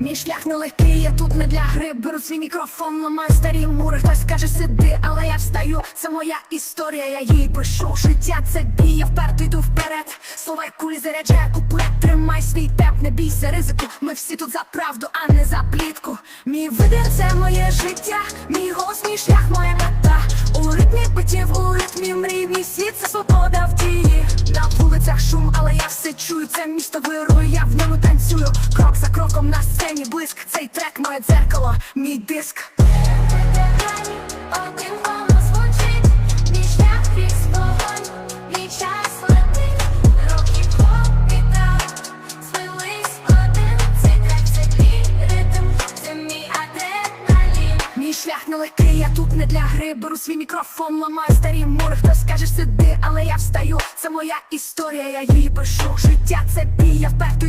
Мій шлях нелегкий, я тут не для гри. Беру свій мікрофон, ламаю старі мури. Хтось скаже сиди, але я встаю. Це моя історія, я її пишу. Життя це бій, я вперто йду вперед. Слова як кулі заряджає куплет. Тримай свій темп, не бійся ризику. Ми всі тут за правду, а не за плітку. Мій вибір це моє життя. Мій голос, мій шлях, моя мета. У ритмі битів, у ритмі мрій. Мій світ це свобода в дії. На вулицях шум, чую Це місто вирує, я в ньому танцюю. Крок за кроком на сцені блиск Цей трек, моє дзеркало, мій диск. Шлях нелегкий, я тут не для гри. Беру свій мікрофон, ламаю старі мури. Хтось скаже сиди, але я встаю моя історія, я її пишу Життя це бій, я вперто